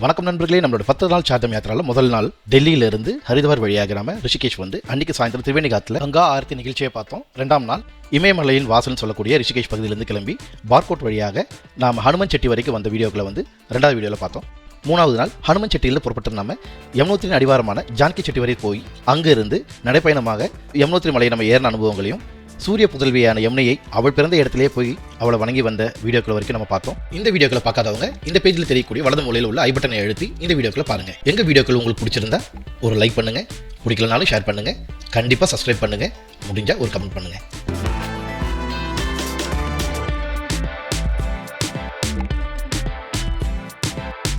வணக்கம் நண்பர்களே நம்மளோட பத்து நாள் சாதம் யாத்திரால முதல் நாள் டெல்லியில இருந்து ஹரித்வார் வழியாக நாம ரிஷிகேஷ் வந்து அன்னைக்கு சாயந்தரம் திருவேணிகாத்துல கங்கா ஆரத்தி நிகழ்ச்சியை பார்த்தோம். ரெண்டாம் நாள் இமயமலையின் வாசல்னு சொல்லக்கூடிய ரிஷிகேஷ் பகுதியிலிருந்து கிளம்பி பார்கோட் வழியாக நாம் ஹனுமன் செட்டி வரைக்கும் வந்த வீடியோக்களை வந்து ரெண்டாவது வீடியோவில் பார்த்தோம். மூணாவது நாள் ஹனுமன் செட்டியில் புறப்பட்டு நம்ம யமுனோத்திரின் அடிவாரமான ஜான்கி செட்டி வரை போய் அங்கிருந்து நடைப்பயணமாக யமுனோத்திரி மலையை நம்ம ஏறின அனுபவங்களையும் சூரிய புதல்வியான யமுனையை அவள் பிறந்த இடத்திலே போய் அவளை வணங்கி வந்த வீடியோக்கள் வரைக்கும் நம்ம பார்த்தோம். இந்த வீடியோக்களை பார்க்காதவங்க இந்த பேஜில் தெரியக்கூடிய வலது மூலையில் உள்ள ஐபட்டனை பட்டனை இந்த வீடியோக்களை பாருங்க. எங்க வீடியோக்கள் உங்களுக்கு பிடிச்சிருந்தா ஒரு லைக் பண்ணுங்க பிடிக்கலனாலும் ஷேர் பண்ணுங்க கண்டிப்பாக சப்ஸ்கிரைப் பண்ணுங்க முடிஞ்சால் ஒரு கமெண்ட் பண்ணுங்க.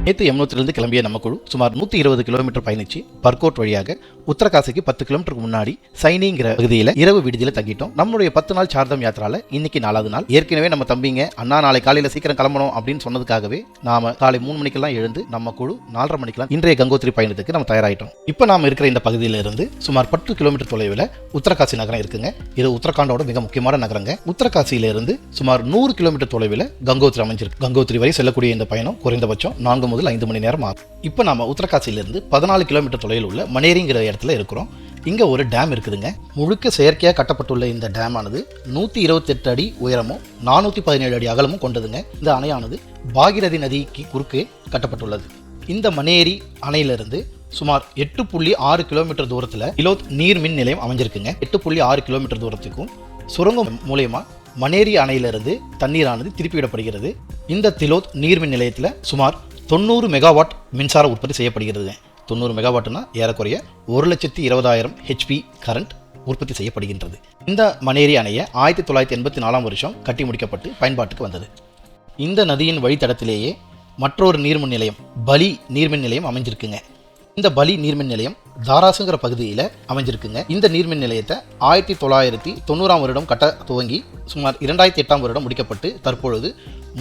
நேற்று யமுனத்திலிருந்து கிளம்பிய நம்ம குழு சுமார் நூற்றி இருபது கிலோமீட்டர் பயணிச்சு பர்கோட் வழியாக உத்தரகாசிக்கு பத்து கிலோமீட்டருக்கு முன்னாடி சைனிங்கிற பகுதியில் இரவு விடுதியில் தங்கிட்டோம். நம்மளுடைய பத்து நாள் சார்தம் யாத்திரால இன்னைக்கு நாலாவது நாள். ஏற்கனவே நம்ம தம்பிங்க அண்ணா நாளை காலையில் சீக்கிரம் கிளம்பணும் அப்படின்னு சொன்னதுக்காகவே நாம காலை மூணு மணிக்கெல்லாம் எழுந்து நம்ம குழு நாலரை மணிக்கெல்லாம் இன்றைய கங்கோத்திரி பயணத்துக்கு நம்ம தயாராயிட்டோம். இப்போ நாம இருக்கிற இந்த பகுதியில இருந்து சுமார் பத்து கிலோமீட்டர் தொலைவில் உத்தரகாசி நகரம் இருக்குங்க. இது உத்தரகாண்டோட மிக முக்கியமான நகரங்க. உத்தரகாசியில இருந்து சுமார் நூறு கிலோமீட்டர் தொலைவில் கங்கோத்திரி அமைஞ்சிருக்கு. கங்கோத்திரி வரை செல்லக்கூடிய இந்த பயணம் குறைந்தபட்சம் நான்கு முதல் ஐந்து மணி நேரம் ஆகும். இப்போ நாம உத்தரகாசியிலிருந்து பதினாலு கிலோமீட்டர் தொலைவில் உள்ள மணேரிங்கிற இடத்துல இருக்கிறோம். இங்க ஒரு டேம் இருக்குதுங்க. முழுக்க செயற்கையாக கட்டப்பட்டுள்ள இந்த டேம் ஆனது நூற்றி இருபத்தெட்டு அடி உயரமும் நானூற்றி பதினேழு அடி அகலமும் கொண்டதுங்க. இந்த அணையானது பாகிரதி நதிக்கு குறுக்கே கட்டப்பட்டுள்ளது. இந்த மணேரி அணையிலிருந்து சுமார் எட்டு புள்ளி ஆறு கிலோமீட்டர் தூரத்தில் இலோத் நீர் மின் நிலையம் அமைஞ்சிருக்குங்க. எட்டு புள்ளி ஆறு கிலோமீட்டர் தூரத்துக்கும் சுரங்கம் மூலயமா மணேரி அணையிலிருந்து தண்ணீரானது திருப்பிவிடப்படுகிறது. இந்த திலோத் நீர்மின் நிலையத்தில் சுமார் தொண்ணூறு மெகாவாட் மின்சார உற்பத்தி செய்யப்படுகிறது. தொண்ணூறு மெகாவாட்னா ஏறக்குறைய ஒரு லட்சத்தி இருபதாயிரம் ஹெச்பி கரண்ட் உற்பத்தி செய்யப்படுகின்றது. இந்த மணேரி அணையை ஆயிரத்தி தொள்ளாயிரத்தி எண்பத்தி நாலாம் வருஷம் கட்டி முடிக்கப்பட்டு பயன்பாட்டுக்கு வந்தது. இந்த நதியின் வழித்தடத்திலேயே மற்றொரு நீர்மின் நிலையம் பலி நீர்மின் நிலையம் அமைஞ்சிருக்குங்க. இந்த பலி நீர்மின் நிலையம் தாராசுங்கிற பகுதியில் அமைஞ்சிருக்குங்க. இந்த நீர்மின் நிலையத்தை ஆயிரத்தி தொள்ளாயிரத்தி தொண்ணூறாம் வருடம் கட்ட துவங்கி சுமார் இரண்டாயிரத்தி எட்டாம் வருடம் முடிக்கப்பட்டு தற்பொழுது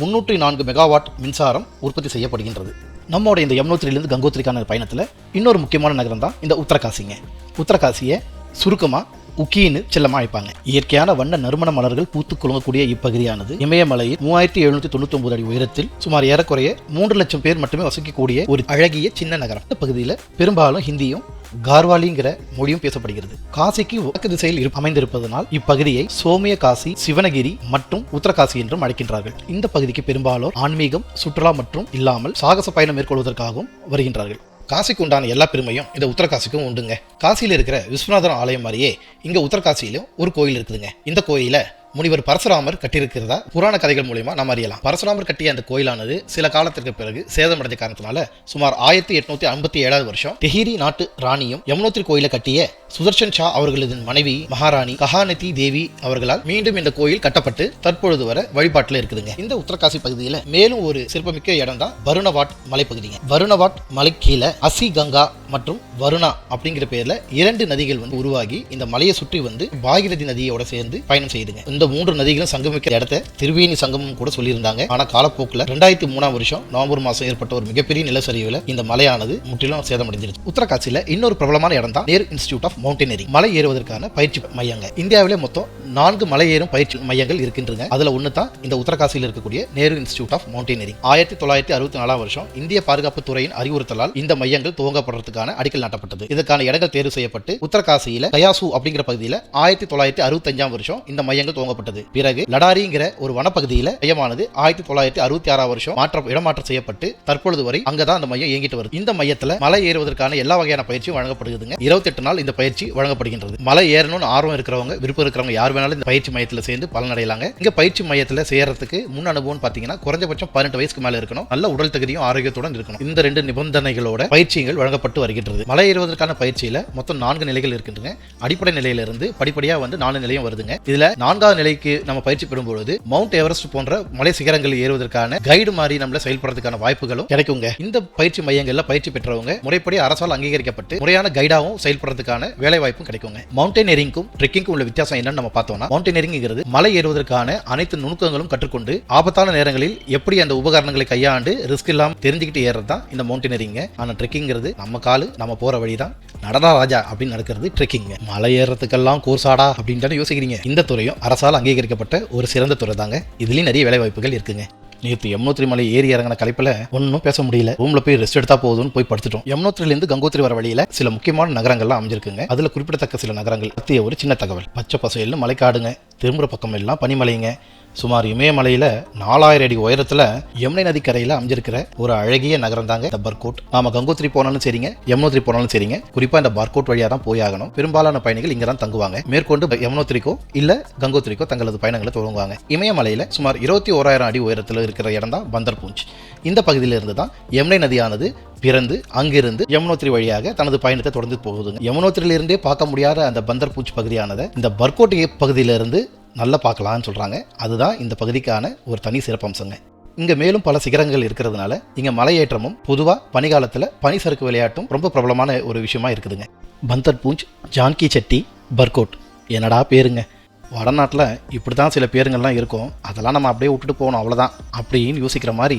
முன்னூற்றி நான்கு மெகாவாட் மின்சாரம் உற்பத்தி செய்யப்படுகின்றது. நம்மோட இந்த யமுனோத்திரியிலிருந்து கங்கோத்திரிக்கான பயணத்தில் இன்னொரு முக்கியமான நகரம் தான் இந்த உத்தரகாசிங்க. உத்தரகாசியை சுருக்கமாக உக்கின்னு செல்லமா அழைப்பாங்க இயற்கையான வண்ண நறுமண மலர்கள் பூத்து குலுங்கக்கூடிய இப்பகுதியானது இமயமலையில் மூவாயிரத்தி எழுநூத்தி தொண்ணூத்தி ஒன்பது அடி உயரத்தில் சுமார் ஏறக்குறைய மூன்று லட்சம் பேர் மட்டுமே வசிக்கக்கூடிய ஒரு அழகிய சின்ன நகரம். இந்த பகுதியில் பெரும்பாலும் ஹிந்தியும் கார்வாலிங்கிற மொழியும் பேசப்படுகிறது. காசிக்கு வடக்கு திசையில் இரு- அமைந்திருப்பதனால் இப்பகுதியை சோமிய காசி சிவனகிரி மற்றும் உத்தரகாசி என்றும் அழைக்கின்றார்கள். இந்த பகுதிக்கு பெரும்பாலோர் ஆன்மீகம் சுற்றுலா மற்றும் இல்லாமல் சாகச பயணம் மேற்கொள்வதற்காகவும் வருகின்றார்கள். காசிக்கு உண்டான எல்லா பெருமையும் இந்த உத்தரகாசிக்கும் உண்டுங்க. காசியில் இருக்கிற விஸ்வநாதர் ஆலயம் மாதிரியே இங்க உத்தரகாசியிலும் ஒரு கோயில் இருக்குதுங்க. இந்த கோயில முனிவர் பரசுராமர் கட்டியிருக்கிறதா புராண கதைகள் மூலயமா நாம் அறியலாம். பரசுராமர் கட்டிய அந்த கோயிலானது சில காலத்திற்கு பிறகு சேதமடைஞ்ச காரணத்தினால சுமார் ஆயிரத்தி எட்நூத்தி ஐம்பத்தி ஏழாவது வருஷம் தெஹிரி நாட்டு ராணியும் யமுனோத்திரி கோயிலை கட்டிய சுதர்ஷன் ஷா அவர்களது மனைவி மகாராணி கஹானதி தேவி அவர்களால் மீண்டும் இந்த கோயில் கட்டப்பட்டு தற்பொழுது வரை வழிபாட்டில் இருக்குதுங்க. இந்த உத்தரகாசி பகுதியில் மேலும் ஒரு சிறப்புமிக்க இடம் தான் வருணவாட் மலைப்பகுதிங்க. வருணவாட் மலை கீழே அசி கங்கா மற்றும் வருணா அப்படிங்கிற பேர்ல இரண்டு நதிகள் வந்து உருவாகி இந்த மலையை சுற்றி வந்து பாகிரதி நதியோட சேர்ந்து பயணம் செய்யுதுங்க இந்த மூன்று நதிகளும் சங்கமிக்க இடத்த திருவேணி சங்கமும் கூட சொல்லியிருந்தாங்க. ஆனா காலப்போக்கில் ரெண்டாயிரத்தி மூணாம் வருஷம் நவம்பர் மாசம் ஏற்பட்ட ஒரு மிகப்பெரிய நிலச்சரிவுல இந்த மலையானது முற்றிலும் சேதமடைஞ்சிருச்சு. உத்தரகாசியில இன்னொரு பிரபலமான இடம் தான் நேரு இன்ஸ்டியூட் ஆஃப் மவுண்டனரிங் மலை ஏறுவதற்கான பயிற்சி மையங்க. இந்தியாவிலே மொத்தம் நான்கு மலை ஏறும் பயிற்சி மையங்கள் இருக்கின்றன. அதுல ஒன்று தான் இந்த உத்தரகாசியில் இருக்கக்கூடிய நேரு இன்ஸ்டியூட் ஆஃப் மவுண்டனரிங் ஆயிரத்தி தொள்ளாயிரத்தி அறுபத்தி நாலாம் வருஷம் இந்திய பாதுகாப்பு துறையின் அறிவுறுத்தலால் இந்த மையங்கள் துவங்கப்படுறதுக்கான அடிக்கல் நாட்டப்பட்டது. இதற்கான இடங்கள் தேர்வு செய்யப்பட்டு உத்தரகாசியில கயாசு அப்படிங்கிற பகுதியில் ஆயிரத்தி தொள்ளாயிரத்தி அறுபத்தஞ்சாம் வருஷம் இந்த மையங்கள் துவங்கப்பட்டது. பிறகு லடாரிங்கிற ஒரு வனப்பகுதியில் மையமானது ஆயிரத்தி தொள்ளாயிரத்தி அறுபத்தி ஆறாம் வருஷம் மாற்றம் இடமாற்றம் செய்யப்பட்டு தற்பொழுது வரை அங்கதான் அந்த மையம் இயங்கிட்டு வருது. இந்த மையத்தில் மலை ஏறுவதற்கான எல்லா வகையான பயிற்சியும் வழங்கப்படுதுங்க. இருபத்தெட்டு நாள் இந்த பயிற்சி பயிற்சி வழங்கப்படுகின்றது. மலை ஏறணும்னு ஆர்வம் இருக்கிறவங்க விருப்பம் இருக்கிறவங்க யார் வேணாலும் இந்த பயிற்சி மையத்தில் சேர்ந்து பலனடையலாங்க. இங்க பயிற்சி மையத்தில் சேர்றதுக்கு முன் அனுபவம் பார்த்தீங்கன்னா குறைஞ்சபட்சம் பதினெட்டு வயசுக்கு மேலே இருக்கணும். நல்ல உடல் தகுதியும் ஆரோக்கியத்துடன் இருக்கணும். இந்த ரெண்டு நிபந்தனைகளோட பயிற்சிகள் வழங்கப்பட்டு வருகின்றது. மலை ஏறுவதற்கான பயிற்சியில மொத்தம் நான்கு நிலைகள் இருக்கின்றன. அடிப்படை நிலையிலிருந்து படிப்படியாக வந்து நாலு நிலையம் வருதுங்க. இதுல நான்காவது நிலைக்கு நம்ம பயிற்சி பெறும்பொழுது மவுண்ட் எவரெஸ்ட் போன்ற மலை சிகரங்கள் ஏறுவதற்கான கைடு மாதிரி நம்மள செயல்படுறதுக்கான வாய்ப்புகளும் கிடைக்குங்க. இந்த பயிற்சி மையங்களில் பயிற்சி பெற்றவங்க முறைப்படி அரசால் அங்கீகரிக்கப்பட்டு முறையான கைடாகவும் செயல்படுறதுக்கான வேலை வாய்ப்பும் கிடைக்குங்க. மவுண்டனரிங்கும் ட்ரெக்கிங்கும் உள்ள வித்தியாசம் என்னன்னு நம்ம பார்த்தோம்னா மவுண்டனரிங்கிறது மலை ஏறுவதற்கான அனைத்து நுணுக்கங்களும் கற்றுக்கொண்டு ஆபத்தான நேரங்களில் எப்படி அந்த உபகரணங்களை கையாண்டு ரிஸ்க் இல்லாம தெரிஞ்சுக்கிட்டு ஏறது தான் இந்த மவுண்டனரிங்க ஆனா ட்ரெக்கிங்கிறது நம்ம காலு நம்ம போற வழி தான் நடனா ராஜா அப்படின்னு நடக்கிறது ட்ரெக்கிங் மலை ஏறுறதுக்கெல்லாம் கோர்ஸாடா அப்படின்னு யோசிக்கிறீங்க. இந்த துறையும் அரசால் அங்கீகரிக்கப்பட்ட ஒரு சிறந்த துறை தாங்க இதுலயும் நிறைய வேலை வாய்ப்புகள் இருக்குங்க. நேற்று யமுனோத்ரி மலை ஏறி இறங்கின கலைப்பில் ஒன்றும் பேச முடியல. ரூம்ல போய் ரெஸ்ட் எடுத்தா போதும்னு போய் படுத்துட்டோம். யமுனோத்ரிலேருந்து கங்கோத்ரி வர வழியில சில முக்கியமான நகரங்கள்லாம் அமைஞ்சிருக்குங்க. அதுல குறிப்பிடத்தக்க சில நகரங்கள். பற்றிய ஒரு சின்ன தகவல். பச்சை பசையல்னு மலைக்காடுங்க. திரும்புற பக்கம் எல்லாம் பனிமலைங்க. சுமார் இமயமலையில நாலாயிரம் அடி உயரத்துல யமுனை நதிக்கரையில அமைஞ்சிருக்கிற ஒரு அழகிய நகரம் தாங்க இந்த பர்கோட். நாம கங்கோத்திரி போனாலும் சரிங்க யமுனோத்ரி போனாலும் சரிங்க. குறிப்பா இந்த பர்கோட் வழியா தான் போய் ஆகணும். பெரும்பாலான பயணிகள் இங்க தான் தங்குவாங்க. மேற்கொண்டு யமுனோத்ரிக்கோ இல்ல கங்கோத்ரிக்கோ தங்களது பயணங்களை துவங்குவாங்க இமயமலையில சுமார் இருபத்தி ஓராயிரம் அடி உயரத்துல இருக்கிற இடம் தான் பந்தர் பூஞ்ச் இந்த பகுதியிலிருந்து தான் யமுனை நதியானது பிறந்து அங்கிருந்து யமுனோத்திரி வழியாக தனது பயணத்தை தொடர்ந்து போகுதுங்க. யமுனோத்திரியிலிருந்தே பார்க்க முடியாத அந்த பந்தர் பூஞ்ச் பகுதியானது இந்த பர்கோட் பகுதியிலிருந்து நல்லா பார்க்கலாம்னு சொல்கிறாங்க அதுதான் இந்த பகுதிக்கான ஒரு தனி சிறப்பம்சங்க. இங்கே மேலும் பல சிகரங்கள் இருக்கிறதுனால இங்கே மலையேற்றமும் பொதுவாக பனிகாலத்தில் பனி சறுக்கு விளையாட்டும் ரொம்ப பிரபலமான ஒரு விஷயமா இருக்குதுங்க. பந்தர் பூஞ்ச் ஜான்கி செட்டி பர்கோட் என்னடா பேருங்க? வடநாட்டில் இப்படி தான் சில பேருங்கள்லாம் இருக்கும். அதெல்லாம் நம்ம அப்படியே விட்டுட்டு போகணும் அவ்வளோதான் அப்படின்னு யோசிக்கிற மாதிரி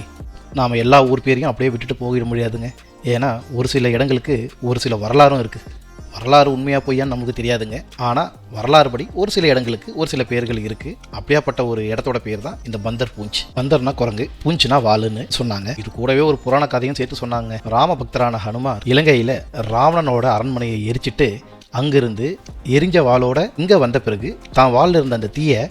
நாம் எல்லா ஊர் பேரையும் அப்படியே விட்டுட்டு போயிட முடியாதுங்க. ஏன்னா ஒரு சில இடங்களுக்கு ஒரு சில வரலாறும் இருக்குது வரலாறு உண்மையாக பொய்யான்னு நமக்கு தெரியாதுங்க. ஆனால் வரலாறு படி ஒரு சில இடங்களுக்கு ஒரு சில பேர்கள் இருக்குது அப்படியாப்பட்ட ஒரு இடத்தோட பேர் தான் இந்த பந்தர் பூஞ்ச். பந்தர்னா குரங்கு பூஞ்சுனா வாளுன்னு சொன்னாங்க. இது கூடவே ஒரு புராண கதையும் சேர்த்து சொன்னாங்க. ராம பக்தரான ஹனுமார் இலங்கையில் ராவணனோட அரண்மனையை எரிச்சிட்டு அங்கிருந்து எரிஞ்ச வாளோட இங்கே வந்த பிறகு தான் வாளில் இருந்த அந்த தீயை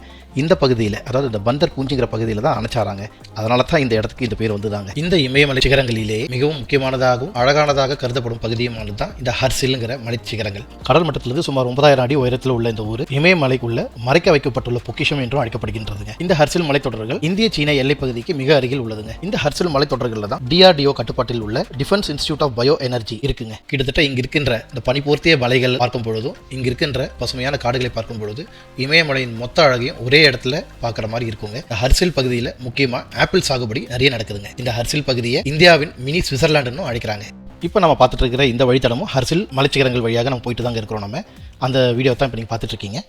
இந்த பகுதியில் அதாவது இந்த பந்தர் பூஞ்சிங்கிற பகுதியில் தான் அணைச்சாராங்க. அதனால தான் இந்த இடத்துக்கு இந்த பேர் வந்துதாங்க. இந்த இமயமலை சிகரங்களிலே மிகவும் முக்கியமானதாகவும் அழகானதாக கருதப்படும் பகுதியுமானது தான் இந்த ஹர்சில்ங்கிற மலை சிகரங்கள். கடல் மட்டத்திலிருந்து சுமார் ஒன்பதாயிரம் அடி உயரத்தில் உள்ள இந்த ஊர் இமயமலைக்குள்ள மறைக்க வைக்கப்பட்டுள்ள பொக்கிஷம் என்றும் அழைக்கப்படுகின்றதுங்க. இந்த ஹர்சில் மலைத்தொடர்கள் இந்திய சீன எல்லை பகுதிக்கு மிக அருகில் உள்ளதுங்க. இந்த ஹர்சில் மலைத்தொடர்களில் தான் டிஆர்டிஓ கட்டுப்பாட்டில் உள்ள defence institute of bio energy இருக்குங்க. கிட்டத்தட்ட இங்க இருக்கின்ற இந்த பனிபோர்த்திய மலைகள் பார்க்கும் பொழுதும் இங்க இருக்கின்ற பசுமையான காடுகளை பார்க்கும் பொழுது இமயமலையின் மொத்த அழகையும் ஒரே இடத்துல பார்க்குற மாதிரி இருக்குங்க. இந்த ஹர்சில் பகுதியில் முக்கியமாக ஆப்பிள் சாகுபடி நிறைய நடக்குதுங்க. இந்த ஹர்சில் பகுதியை இந்தியாவின் மினி சுவிட்சர்லாண்டுன்னு அழைக்கிறாங்க. இப்போ நம்ம பார்த்துட்டு இருக்கிற இந்த வழித்தடமும் ஹர்சில் மலைச்சிகரங்கள் வழியாக நம்ம போயிட்டு தாங்க இருக்கிறோம் நம்ம. அந்த வீடியோ தான் இப்போ நீங்கள் பார்த்துட்டு இருக்கீங்க.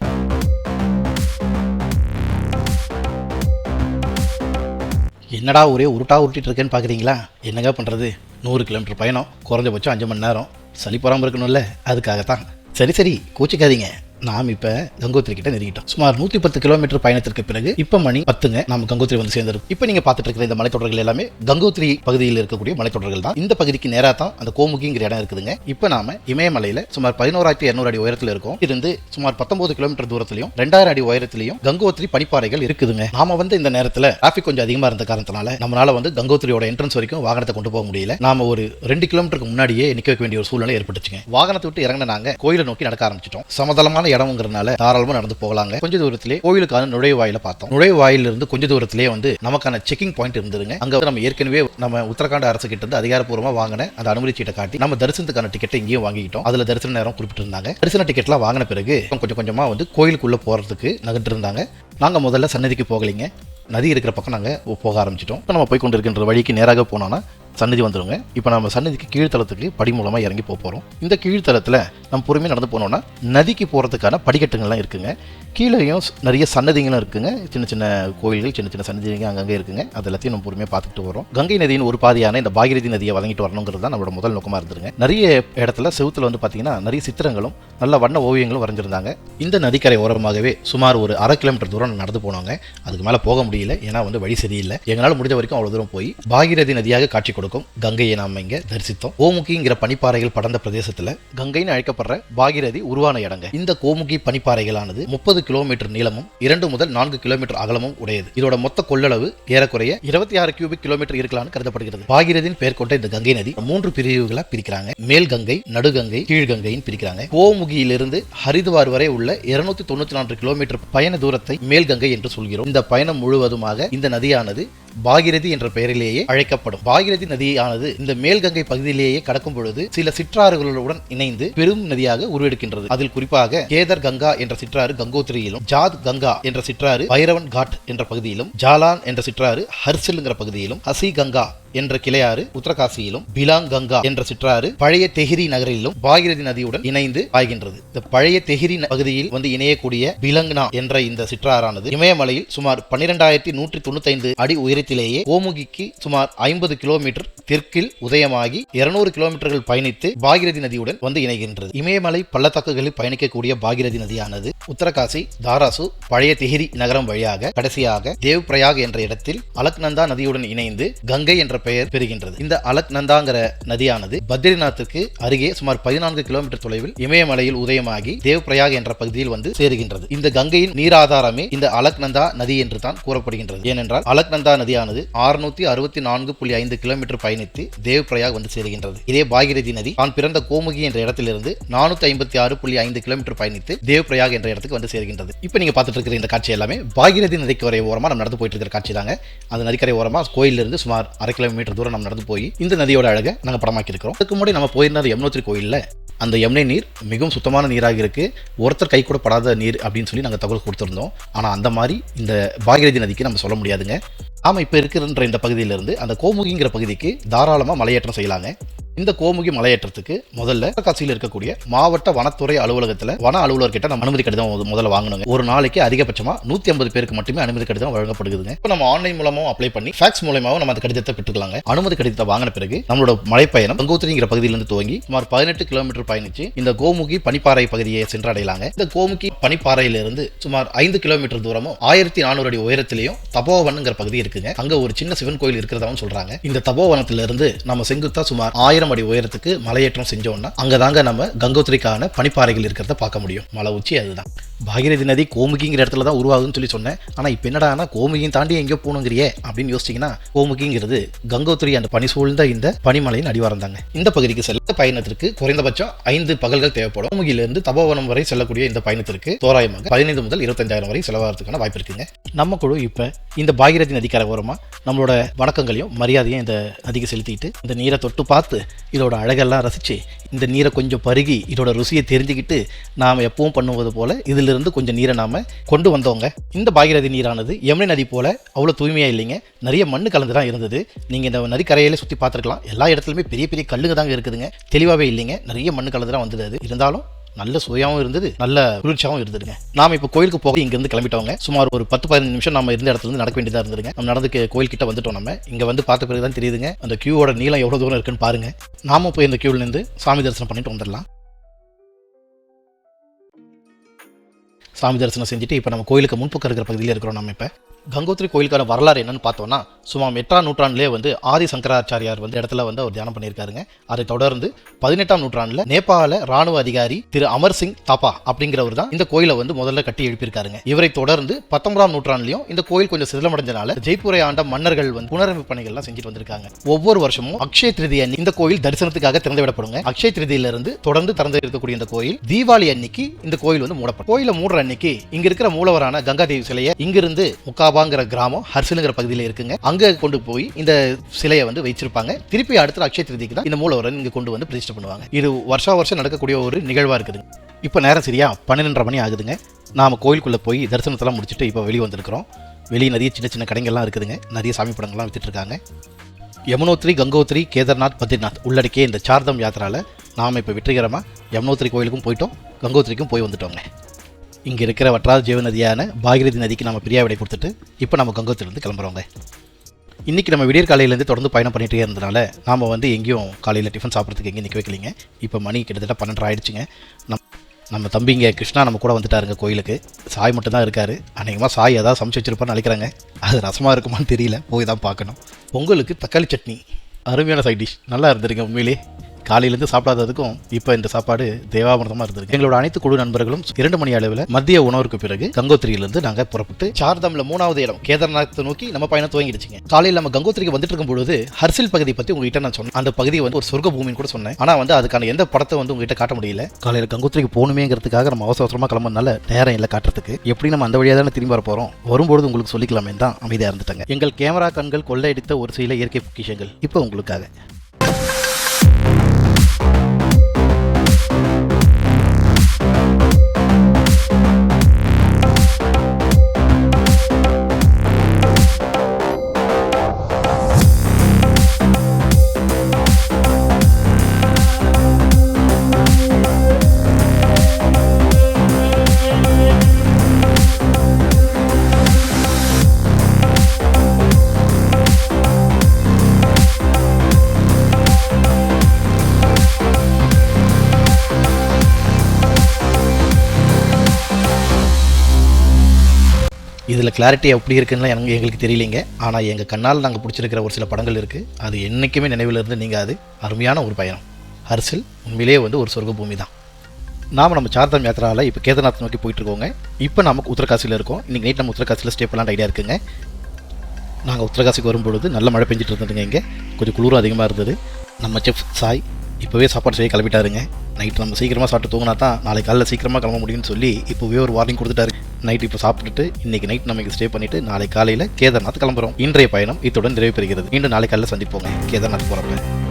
என்னடா ஒரே உருட்டா உருட்டிட்டு இருக்கேன்னு பார்க்குறீங்களா? என்னங்க பண்ணுறது நூறு கிலோமீட்டர் பயணம் குறைஞ்சபட்சம் அஞ்சு மணி நேரம். சளி போகாமல் இருக்கணும்ல அதுக்காகத்தான். சரி சரி கூச்சிக்காதீங்க. நாம் இப்போ கங்கோத்திரி கிட்ட நெருங்கிட்டோம். சுமார் நூற்றி பத்து கிலோமீட்டர் பயணத்திற்கு பிறகு இப்போ மணி பத்துங்க நாம் கங்கோத்திரி வந்து சேர்ந்திருக்கும். இப்போ நீங்கள் பார்த்துட்டு இருக்கிற இந்த மலைத்தொடர்கள் எல்லாமே கங்கோத்திரி பகுதியில் இருக்கக்கூடிய மலைத்தொடர்கள் தான். இந்த பகுதிக்கு நேராக தான் அந்த கோமுகிங்கிற இடம் இருக்குதுங்க. இப்போ நாம இமயமலையில் சுமார் பதினோராயிரத்தி இரநூறு அடி உயரத்தில் இருக்கும் இருந்து சுமார் பத்தொன்பது கிலோமீட்டர் தூரத்திலையும் ரெண்டாயிரம் அடி உயரத்திலையும் கங்கோத்திரி பனிப்பாறைகள் இருக்குதுங்க. நாம வந்து இந்த நேரத்தில் டிராஃபிக் கொஞ்சம் அதிகமாக இருந்த காரணத்தினால நம்மளால வந்து கங்கோத்திரியோட என்ட்ரன்ஸ் வரைக்கும் வாகனத்தை கொண்டு போக முடியல. நாம ஒரு ரெண்டு கிலோமீட்டருக்கு முன்னாடியே நிற்க வைக்க வேண்டிய ஒரு சூழ்நிலை ஏற்பட்டுச்சுங்க. வாகனத்தை விட்டு இறங்கின நாங்க கோயிலை நோக்கி நடக்க ஆரம்பிச்சிட்டோம். சமதளமான இடம்ங்கிறதுனால தாராளமாக நடந்து போகலாங்க. கொஞ்ச தூரத்திலே கோயிலுக்கான நுழைவாயில பார்த்தோம். நுழைவாயில இருந்து கொஞ்ச தூரத்திலே வந்து நமக்கான செக்கிங் பாயிண்ட் இருந்ததுங்க அங்க நம்ம ஏற்கனவே நம்ம உத்தரகாண்ட் அரசு கிட்ட இருந்து அதிகாரப்பூர்வமா வாங்கின அந்த அனுமதி சீட்டை காட்டி நம்ம தரிசனத்துக்கான டிக்கெட்டை இங்கேயும் வாங்கிட்டோம் அதுல தரிசன நேரம் குறிப்பிட்டிருந்தாங்க. தரிசன டிக்கெட்லாம் வாங்கின பிறகு கொஞ்சம் கொஞ்சமா வந்து கோயிலுக்குள்ள போறதுக்கு நகர்ந்து இருந்தாங்க நாங்க முதல்ல சன்னதிக்கு போகலைங்க. நதி இருக்கிற பக்கம் நாங்கள் போக ஆரம்பிச்சிட்டோம். இப்போ நம்ம போய் கொண்டு இருக்கின்ற வழிக்கு நேராக போனோம்னா சன்னதி வந்துருங்க. இப்போ நம்ம சன்னதிக்கு கீழ்த்தளத்துக்கு படி மூலமாக இறங்கி போக போகிறோம் இந்த கீழ்த்தளத்தில் நம்ம பொறுமையாக நடந்து போனோம்னா நதிக்கு போகிறதுக்கான படிக்கட்டுங்கள்லாம் இருக்குங்க. கீழேயும் நிறைய சன்னதிகளும் இருக்குங்க. சின்ன சின்ன கோயில்கள் சின்ன சின்ன சன்னதிகள் அங்கங்கே இருக்குங்க. அது எல்லாத்தையும் நம்ம பொறுமையாக பார்த்துட்டு வரோம் கங்கை நதியின் ஒரு பாதியான இந்த பாகிரதி நதியை வழங்கிட்டு வரணுங்கிறது தான் நம்மளோட முதல் நோக்கமாக இருந்துருங்க. நிறைய இடத்துல செவுத்துல வந்து பார்த்தீங்கன்னா நிறைய சித்திரங்களும் நல்ல வண்ண ஓவியங்களும் வரைஞ்சிருந்தாங்க. இந்த நதிக்கரை ஓரமாகவே சுமார் ஒரு அரை கிலோமீட்டர் தூரம் நடந்து போனாங்க. அதுக்கு மேலே போக முடியல. ஏன்னா வந்து வழி சரியில்லை. எங்களால் முடிஞ்ச வரைக்கும் அவ்வளோ தூரம் போய் பாகிரதி நதியாக காட்சி கொடுக்கும். கங்கையை நாம் இங்கே தரிசித்தோம். ஓமுகிங்கிற பனிப்பாறைகள் படர்ந்த பிரதேசத்தில் கங்கைன்னு அழைக்கப்படுற பாகிரதி உருவான இடங்க. இந்த கோமுகி பனிப்பாறைகளானது முப்பது கிலோமீட்டர் நீளமும் இரண்டு முதல் நான்கு கிலோமீட்டர் அகலமும் உடையது. இதோட மொத்த கொள்ளளவு ஏறக்குறைய இருபத்தி ஆறு கியூபிக் கிலோமீட்டர் இருக்கலாம்னு கருதப்படுகிறது. பாகிரதின் பெயர் கொண்ட இந்த கங்கை நதி மூன்று பிரிவுகளா பிரிக்கிறாங்க. மேல் கங்கை நடுகங்கை கீழ்கங்கைன்னு பிரிக்கிறாங்க. கோமுகியிலிருந்து ஹரித்வார் வரை உள்ள இருநூத்தி தொண்ணூத்தி நான்கு கிலோமீட்டர் பயண தூரத்தை மேல் கங்கை என்று சொல்கிறோம். இந்த பயணம் முழுவதுமாக இந்த நதியானது பாகிரதி என்ற பெயரிலேயே அழைக்கப்படும். பாகிரதி நதியானது இந்த மேல்கங்கை பகுதியிலேயே கடக்கும் பொழுது சில சிற்றாறுகளுடன் இணைந்து பெரும் நதியாக உருவெடுக்கின்றது. அதில் குறிப்பாக கேதர் கங்கா என்ற சிற்றாறு கங்கோத்திரியிலும் ஜாத் கங்கா என்ற சிற்றாறு பைரவன் காட் என்ற பகுதியிலும் ஜாலான் என்ற சிற்றாறு ஹர்சில் பகுதியிலும் ஹசி கங்கா என்ற கிளையாறு உத்தரகாசியிலும் பிலாங் கங்கா என்ற சிற்றாறு பழைய தெஹிரி நகரிலும் பாகிரதி நதியுடன் இணைந்து பாய்கின்றது. இந்த பழைய தெஹிரி பகுதியில் வந்து இணையக்கூடிய பிலங்னா என்ற இந்த சிற்றாறானது இமயமலையில் சுமார் பன்னிரெண்டாயிரத்தி நூற்றி தொண்ணூத்தி ஐந்து அடி உயரத்திலேயே கோமுகிக்கு சுமார் ஐம்பது கிலோமீட்டர் தெற்கில் உதயமாகி இருநூறு கிலோமீட்டர்கள் பயணித்து பாகிரதி நதியுடன் வந்து இணைகின்றது. இமயமலை பள்ளத்தாக்குகளில் பயணிக்கக்கூடிய பாகிரதி நதியானது உத்தரகாசி தாராசு பழைய திகிரி நகரம் வழியாக கடைசியாக தேவ் பிரயாக் என்ற இடத்தில் அலக்நந்தா நதியுடன் இணைந்து கங்கை என்ற பெயர் பெறுகின்றது. இந்த அலக்நந்தாங்கிற நதியானது பத்ரிநாத்துக்கு அருகே சுமார் பதினான்கு கிலோமீட்டர் தொலைவில் இமயமலையில் உதயமாகி தேவ்பிரயாக் என்ற பகுதியில் வந்து சேருகின்றது. இந்த கங்கையின் நீராதாரமே இந்த அலக்நந்தா நதி என்று தான் கூறப்படுகின்றது. ஏனென்றால் அலக்நந்தா நதியானது ஆறுநூத்தி அறுபத்தி நான்கு புள்ளி ஐந்து கிலோமீட்டர் பயணித்து தேவ்பிரயாக் வந்து சேருகின்றது. இதே பாகிரதி நதி தான் பிறந்த கோமுகி என்ற இடத்திலிருந்து நானூத்தி ஐம்பத்தி ஆறு புள்ளி ஐந்து கிலோமீட்டர் பயணித்து தேவ்பிரயாக் என்ற இடத்துக்கு வந்து சேர்கின்றது. இப்போ நீங்க பார்த்துட்டு இருக்கிற இந்த காட்சி எல்லாமே பாகிரதி நதிக்கரை ஓரமாக நம்ம நடந்து போயிட்டு இருக்கிற காட்சி தாங்க. அந்த நதிக்கரை ஓரமா கோயிலிருந்து சுமார் அரை கிலோமீட்டர் மீட்டர் தூரம் நம்ம நடந்து போய் இந்த நதியோட அழகை நாங்கள் படமாக்கி இருக்கிறோம் அதுக்கு முன்னாடி நம்ம போயிருந்த யமுனோத்திரி கோயிலில் அந்த யமுனை நீர் மிகவும் சுத்தமான நீராக இருக்குது ஒருத்தர் கை கூட படாத நீர் அப்படின்னு சொல்லி நாங்கள் தகவல் கொடுத்துருந்தோம். ஆனால் அந்த மாதிரி இந்த பாகிரதி நதிக்கு நம்ம சொல்ல முடியாதுங்க. ஆமாம் இப்போ இருக்கிறன்ற இந்த பகுதியிலிருந்து அந்த கோமுகிங்கிற பகுதிக்கு தாராளமாக மலையேற்றம் செய்யலாங்க. இந்த கோமுகி மலையேற்றத்துக்கு முதல்ல காசியில் இருக்கக்கூடிய மாவட்ட வனத்துறை அலுவலகத்தில் வன அலுவலர்கிட்ட நம்ம அனுமதி கடிதம் முதல்ல வாங்கணுங்க. ஒரு நாளைக்கு அதிகபட்சமா நூத்தி ஐம்பது பேருக்கு மட்டுமே அனுமதி கடிதம் வழங்கப்படுதுங்க. இப்போ நம்ம ஆன்லைன் மூலமும் அப்ளை பண்ணி ஃபேக்ஸ் மூலமாகவும் நம்ம அந்த கடிதத்தை பெற்றுக்கலாங்க. அனுமதி கடிதத்தை வாங்கின பிறகு நம்மளோட மலைப்பயணம் கங்கோத்திரிங்கிற பகுதியிலிருந்து துவங்கி சுமார் பதினெட்டு கிலோமீட்டர் பயணிச்சு இந்த கோமுகி பனிப்பாறை பகுதியை சென்றடையலாங்க. இந்த கோமுகி பனிப்பாறையிலிருந்து சுமார் ஐந்து கிலோமீட்டர் தூரமும் ஆயிரத்தி நானூறு அடி உயரத்திலையும் தபோவனங்கிற பகுதி இருக்குங்க. அங்க ஒரு சின்ன சிவன் கோயில் இருக்கிறதாவும் சொல்றாங்க. இந்த தபோவனத்திலிருந்து நம்ம செங்குத்தா சுமார் ஆயிரம் அடி உயரத்துக்கு மலையேற்றம் செஞ்சோம்னா அங்கதாங்க நம்ம கங்கோத்திரிக்கான பனிப்பாறைகள் இருக்கிறத பார்க்க முடியும். மலை உச்சி அதுதான். பாகிரதி நதி கோமுகிங்கிற இடத்துல தான் உருவாகுதுன்னு சொல்லி சொன்னேன். ஆனால் இப்போ என்னடானா கோமுகியும் தாண்டி எங்கேயோ போகணுங்கிறியே அப்படின்னு யோசிச்சீங்கன்னா கோமுகிங்கிறது கங்கோத்திரி அந்த பனி சூழ்ந்த இந்த பனிமலையின் அடிவாரம் தாங்க இந்த பகுதிக்கு செல்ல பயணத்திற்கு குறைந்தபட்சம் ஐந்து பகல்கள் தேவைப்படும். கோமுகியிலிருந்து தபோவனம் வரை செல்லக்கூடிய இந்த பயணத்திற்கு தோராயமாக பதினைந்து முதல் இருபத்தஞ்சாயிரம் வரை செலவாகிறதுக்கான வாய்ப்பு இருக்குங்க. நம்ம குழு இப்போ இந்த பாகிரதி நதிக்கரை ஓரமாக நம்மளோட வணக்கங்களையும் மரியாதையும் இந்த நதிக்கு செலுத்திட்டு இந்த நீரை தொட்டு பார்த்து இதோட அழகெல்லாம் ரசித்து இந்த நீரை கொஞ்சம் பருகி இதோட ருசியை தெரிஞ்சுக்கிட்டு நாம் எப்பவும் பண்ணுவது போல் இதிலிருந்து கொஞ்சம் நீரை நாம் கொண்டு வந்தோங்க. இந்த பாகிரதி நீரானது யமுனை நதி போல் அவ்வளோ தூய்மையாக இல்லைங்க. நிறைய மண் கலந்து தான் இருந்தது. நீங்கள் இந்த நதிக்கரையிலே சுற்றி பார்த்துருக்கலாம். எல்லா இடத்துலையுமே பெரிய பெரிய கல்லுங்க தாங்க இருக்குதுங்க. தெளிவாகவே இல்லைங்க. நிறைய மண் கலந்து தான் வந்தது அது. இருந்தாலும் நல்ல சுவையாகவும் இருந்தது நல்ல குளிர்ச்சியாகவும் இருந்ததுங்க. நாம இப்போ கோயிலுக்கு போக இங்கேருந்து கிளம்பிட்டவங்க சுமார் ஒரு பத்து பதினஞ்சு நிமிஷம் நம்ம இருந்த இடத்துல இருந்து நடக்க வேண்டியதாக இருந்துருங்க நம்ம நடந்துக்கு கோயில் கிட்ட வந்துட்டோம் நம்ம. இங்கே வந்து பார்த்த பிறகு தான் தெரியுதுங்க அந்த கியூவோட நீளம் எவ்வளோ தூரம் இருக்குன்னு பாருங்க. நாம போய் இந்த queueல சாமி தரிசனம் பண்ணிட்டு வந்துடலாம். சாமி தரிசனம் செஞ்சுட்டு இப்போ நம்ம கோயிலுக்கு முன்பக்கம் இருக்கிற பகுதியில் இருக்கிறோம் நம்ம இப்போ. கங்கோத்திரி கோயிலுக்கான வரலாறு என்னன்னு பார்த்தோம்னா சுமார் எட்டாம் நூற்றாண்டுலேயே வந்து ஆதி சங்கராச்சாரியார் வந்து இடத்துல வந்து அவர் தியானம் பண்ணியிருக்காருங்க. அதை தொடர்ந்து பதினெட்டாம் நூற்றாண்டுல நேபாள ராணுவ அதிகாரி திரு அமர் சிங் தாப்பா அப்படிங்கிறவர் தான் இந்த கோயிலை வந்து முதல்ல கட்டி எழுப்பியிருக்காருங்க. இவரை தொடர்ந்து பத்தொன்பதாம் நூற்றாண்டுலயும் இந்த கோயில் கொஞ்சம் சிதிலமடைஞ்சனால ஜெய்ப்பூரை ஆண்ட மன்னர்கள் வந்து புனரமைப்பு பணிகள்லாம் செஞ்சுட்டு வந்திருக்காங்க. ஒவ்வொரு வருஷமும் அக்ஷய திருதி அன்னைக்கு இந்த கோயில் தரிசனத்துக்காக திறந்து விடப்படுங்க அக்ஷய திருதியிலிருந்து தொடர்ந்து திறந்து இருக்கக்கூடிய இந்த கோயில் தீபாவளி அன்னைக்கு இந்த கோயில் வந்து மூடப்படும். கோயிலை மூடுற அன்னைக்கு இங்க இருக்கிற மூலவரான கங்காதேவி சிலையை இங்கிருந்து முக்காபாங்கிற கிராமம் ஹர்சிலுங்கிற பகுதியில் இருக்குங்க. அங்கே கொண்டு போய் இந்த சிலையை வந்து வச்சிருப்பாங்க. திருப்பி அடுத்த அக்ஷய திருதிக்கு தான் இந்த மூலவரன் இங்கே கொண்டு வந்து பிரதிஷ்டை பண்ணுவாங்க. இது வருஷா வருஷம் நடக்கக்கூடிய ஒரு நிகழ்வாக இருக்குதுங்க. இப்போ நேரம் சரியா பன்னிரெண்டரை மணி ஆகுதுங்க. நாம் கோயிலுக்குள்ளே போய் தரிசனத்தெல்லாம் முடிச்சுட்டு இப்போ வெளியே வந்திருக்கிறோம். வெளியே நிறைய சின்ன சின்ன கடைகள்லாம் இருக்குதுங்க. நிறைய சாமி படங்கள்லாம் வித்துட்டு யமுனோத்ரி கங்கோத்ரி கேதார்நாத் பத்ரிநாத் உள்ளடக்கிய இந்த சார்தம் யாத்திராவில் நாம் இப்போ வெற்றிகரமாக யமுனோத்ரி கோயிலுக்கும் போயிட்டோம். கங்கோத்ரிக்கும் போய் வந்துட்டோங்க. இங்கே இருக்கிற வற்றாத ஜீவ நதியான பாகிரதி நதிக்கு நம்ம பிரியா விடை கொடுத்துட்டு இப்போ நம்ம கங்கத்திலேருந்து கிளம்புறோங்க. இன்றைக்கி நம்ம விடியற் காலையிலேருந்து தொடர்ந்து பயணம் பண்ணிகிட்டே இருந்தனால நாம் வந்து எங்கேயும் காலையில் டிஃபன் சாப்பிட்றதுக்கு எங்கேயும் நிற்க வைக்கலிங்க. இப்போ மணி கிட்டத்தட்ட பன்னெண்டு ஆயிடுச்சுங்க. நம் நம்ம தம்பிங்க கிருஷ்ணா நம்ம கூட வந்துட்டாருங்க கோயிலுக்கு. சாய் மட்டும்தான் இருக்கார். அநேகமாக சாய் ஏதாவது சமைச்சு வச்சிருப்பான்னு நினைக்கிறாங்க. அது ரசமாக இருக்குமான்னு தெரியல. போய் தான் பார்க்கணும். பொங்கலுக்கு தக்காளி சட்னி. அருமையான சைட் டிஷ் நல்லா இருந்திருங்க உண்மையிலே. காலையிலேருந்து சாப்பிடாததுக்கும் இப்போ இந்த சாப்பாடு தேவாமிரதமாக இருந்திருக்கு. எங்களோட அனைத்து குழு நண்பர்களும் இரண்டு மணி அளவில் மதிய உணவுக்கு பிறகு கங்கோத்திரியிலிருந்து நாங்கள் புறப்பட்டு சார்தாமில் மூணாவது இடம் கேதார்நாத்தை நோக்கி நம்ம பயணம் துவங்கிடுச்சுங்க. காலையில் நம்ம கங்கோத்திரிக்கு வந்துட்டு இருக்கும் பொழுது ஹர்சில் பகுதி பற்றி உங்ககிட்ட நான் சொன்னேன். அந்த பகுதியை வந்து ஒரு சொர்க்க பூமின்னு கூட சொன்னேன். ஆனால் வந்து அதுக்கான எந்த படத்தை வந்து உங்ககிட்ட காட்ட முடியல. காலையில் கங்கோத்திரிக்கு போகணுமேங்கிறதுக்காக நம்ம அவசர அவசரமாக கிளம்புனால நேரம் இல்லை காட்டுறதுக்கு. எப்படி நம்ம அந்த வழியாக தானே திரும்பி வர போகிறோம் வரும்பொழுது உங்களுக்கு சொல்லிக்கலாமே தான் அமைதியாக இருந்துட்டாங்க. எங்கள் கேமரா கண்கள் கொள்ளையடித்த ஒரு சில இயற்கை பொக்கிஷங்கள். இப்போ உங்களுக்காக. கிளாரிட்டி எப்படி இருக்குன்னு எனக்கு எங்களுக்கு தெரியலைங்க. ஆனால் எங்கள் கண்ணால் நாங்கள் பிடிச்சிருக்கிற ஒரு சில படங்கள் இருக்குது அது என்றைக்குமே நினைவில் இருந்து அது அருமையான ஒரு பயணம். ஹர்சில் உண்மையிலேயே வந்து ஒரு சொர்க்க பூமி தான். நாம் நம்ம சார்தம் யாத்திராவில் இப்போ கேதார்நாத் நோக்கி போயிட்டுருக்கோங்க. இப்போ நமக்கு உத்தரகாசியில் இருக்கோம். இன்றைக்கி நைட் நம்ம உத்தரகாசியில் ஸ்டே பண்ணலாம் ஐடியா இருக்குங்க. நாங்கள் உத்தரகாசிக்கு வரும்பொழுது நல்ல மழை பெஞ்சிட்டு இருந்ததுங்க இங்கே. கொஞ்சம் குளிரும் அதிகமாக இருந்தது. நம்ம செஃப் சாய் இப்போவே சாப்பாடு செய்ய கிளப்பிட்டாருங்க நைட் நம்ம சீக்கிரமாக சாப்பிட்டு தூங்கினா தான் நாளைக்கு காலையில் சீக்கிரமாக கிளம்ப முடியும்னு சொல்லி இப்போவே ஒரு வார்னிங் கொடுத்துட்டாரு. நைட் இப்போ சாப்பிட்டுட்டு இன்றைக்கி நைட் நம்ம ஸ்டே பண்ணிவிட்டு நாளை காலையில் கேதார்நாத் கிளம்புறோம். இன்றைய பயணம் இத்துடன் நிறைவு பெறுகிறது. மீண்டும் நாளை காலையில் சந்திப்போங்க கேதார்நாத் போகிறப்ப